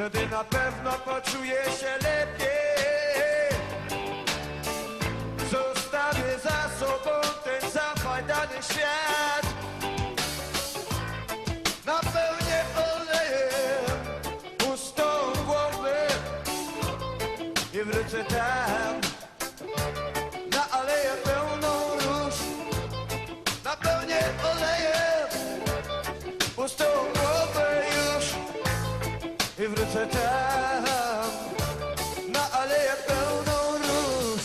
Wtedy na pewno poczuję się lepiej. Zostawię za sobą ten zafajdany świat. Napełnię olejem pustą głowę I wrócę tam Na aleję pełną róż. Napełnię olejem pustą głowę wrócę tam na aleję pełną róż.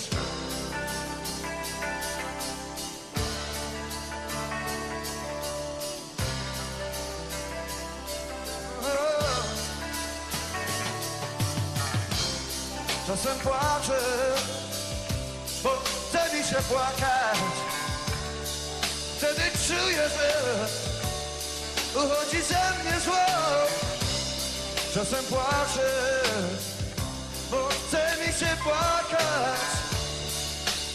Czasem płaczę, bo chce mi się płakać. Wtedy czuję, że uchodzi ze mnie zło. Czasem płaczę, bo chce mi się płakać.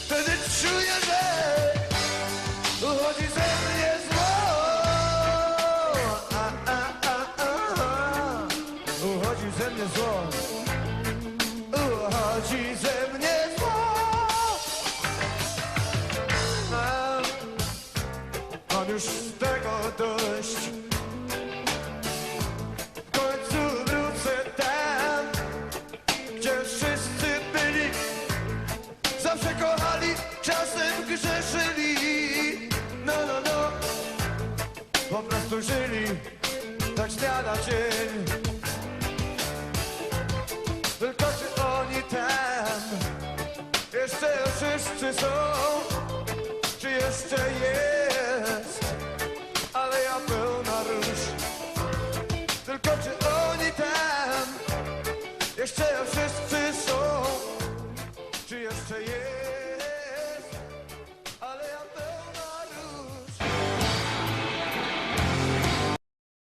Wtedy czuję, że uchodzi ze mnie zło. A, a, a, a, a. Uchodzi ze mnie zło. Uchodzi ze mnie zło. Mam, mam już tego dość. Po prostu żyli, tak dnia na dzień. Tylko czy oni tam jeszcze wszyscy są? Czy jeszcze jest? Ale ja pełna róż. Tylko czy oni tam jeszcze